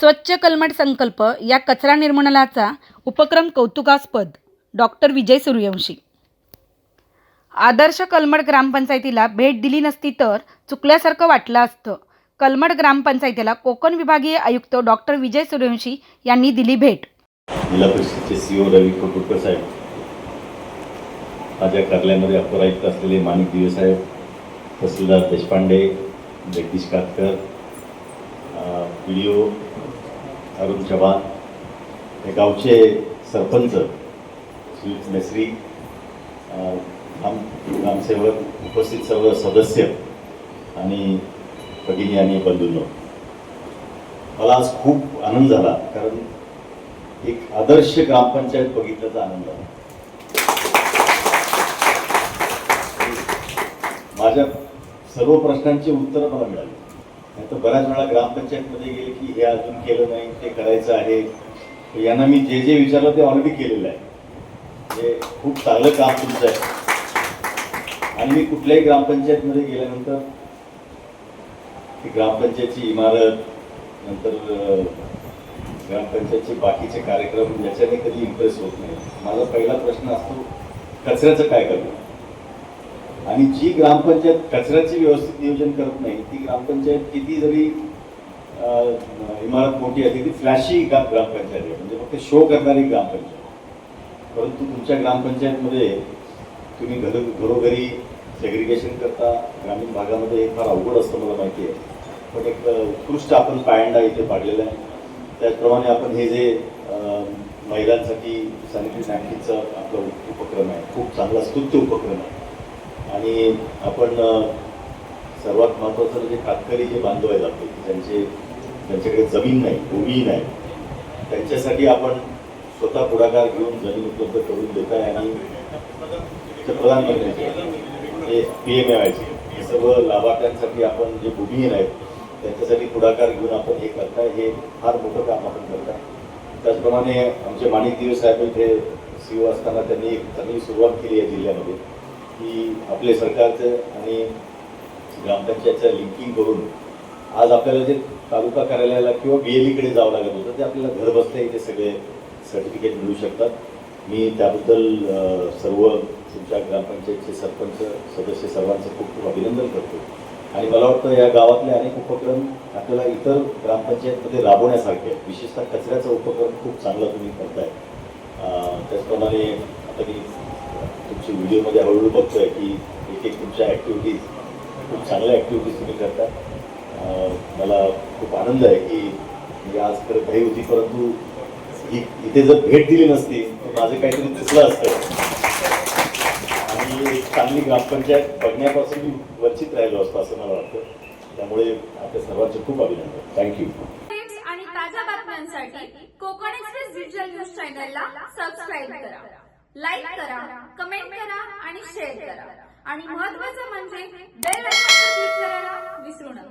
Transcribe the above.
स्वच्छ कलमट संकल्प या कचरा निर्मूलनाचा उपक्रम कौतुकास्पद. डॉक्टर विजय सूर्यवंशी. आदर्श कलमड ग्रामपंचायतीला भेट दिली नसती तर चुकल्यासारखं वाटलं असतं. कलमड ग्रामपंचायतीला कोकण विभागीय आयुक्त डॉक्टर विजय सूर्यवंशी यांनी दिली भेट. जिल्हा परिषदेचे सीओ रवी कोटुरकर साहेब माझ्या कार्यालयामध्ये अपर आयुक्त असलेले Manik Dive Saheb tehsildar Deshpande Jagdish Katkar P D O Arun Chavan हे गावचे सरपंच श्री मेसरी ग्राम ग्रामसेवक उपस्थित सर्व सदस्य आणि भगिनी आणि बंधूंनो. मला आज खूप आनंद झाला कारण एक आदर्श ग्रामपंचायत बघितल्याचा आनंद झाला माझ्या सर्व प्रश्नांची उत्तरं मला मिळाली. तर बऱ्याच वेळा ग्रामपंचायतमध्ये गेले की हे अजून केलं नाही ते करायचं आहे. यांना मी जे जे विचारलं ते ऑलरेडी केलेलं आहे. हे खूप चांगलं काम तुमचं आहे. आणि मी कुठल्याही ग्रामपंचायतमध्ये गेल्यानंतर ती ग्रामपंचायतची इमारत नंतर ग्रामपंचायतचे बाकीचे कार्यक्रम याच्याने कधी इम्प्रेस होत नाही. माझा पहिला प्रश्न असतो कचऱ्याचं काय करणं आणि जी ग्रामपंचायत कचऱ्याचे व्यवस्थित नियोजन करत नाही ती ग्रामपंचायत किती जरी इमारत मोठी आहे ती फ्लॅशी ग्रामपंचायत आहे. म्हणजे फक्त शो करणारी ग्रामपंचायत. परंतु तुमच्या ग्रामपंचायतमध्ये तुम्ही घर घरोघरी सेग्रिगेशन करता ग्रामीण भागामध्ये हे फार अवघड असतं मला माहिती आहे. पण एक उत्कृष्ट आपण पायंडा इथे पाडलेला आहे. त्याचप्रमाणे आपण हे जे महिलांसाठी सॅनिटरी नॅपकिनचा आपला उपक्रम आहे. खूप चांगला स्तुत्य उपक्रम आहे. आणि आपण सर्वात महत्त्वाचं म्हणजे कातकरी जे बांधव आहेत आपले त्यांचे ज्यांचे ज्यांच्याकडे जमीन नाही भूमी नाही त्यांच्यासाठी आपण स्वतः पुढाकार घेऊन जमीन उपलब्ध करून देत आहे आणि प्रधानमंत्र्यांचे हे पी एम हे सर्व लाभार्थ्यांसाठी आपण जे भूमिहीन आहेत त्यांच्यासाठी पुढाकार घेऊन आपण हे करताय. हे फार मोठं काम आपण करताय त्याचप्रमाणे आमचे माणिक दिवस साहेब इथे सी ओ असताना त्यांनी एक चांगली सुरुवात केली आहे जिल्ह्यामध्ये. की आपले सरकारचं आणि ग्रामपंचायतचं लिंकिंग करून आज आपल्याला जे तालुका कार्यालयाला किंवा बी एल ईकडे जावं लागत होतं ते आपल्याला घर बसल्या इथे सगळे सर्टिफिकेट मिळू शकतात. मी त्याबद्दल सर्व तुमच्या ग्रामपंचायतचे सरपंच सदस्य सर्वांचं खूप खूप अभिनंदन करतो. आणि मला वाटतं या गावातले अनेक उपक्रम आपल्याला इतर ग्रामपंचायतमध्ये राबवण्यासारखे आहेत. विशेषतः कचऱ्याचा उपक्रम खूप चांगला तुम्ही करताय. त्याचप्रमाणे आता मी तुमची व्हिडिओमध्ये हळूहळू बघतोय की एक एक तुमच्या ॲक्टिव्हिटीज खूप चांगल्या ॲक्टिव्हिटीज तुम्ही करता मला खूप आनंद आहे की मी आज खरं घाई होती परंतु ही इथे जर भेट दिली नसती तर माझं काहीतरी दिसलं असतं. आणि एक चांगली ग्रामपंचायत बघण्यापासून मी वंचित राहिलो असतो असं मला वाटतं. त्यामुळे आपल्या सर्वांचे खूप अभिनंदन. थँक्यू आणि ताज्या बातम्यांसाठी कोकण एक्सप्रेस डिजिटल न्यूज चॅनलला सबस्क्राईब करा. लाईक करा कमेंट आणि शेअर करा. आणि महत्त्वाचं म्हणजे बेल आयकॉनवर क्लिक करायला विसरू नका.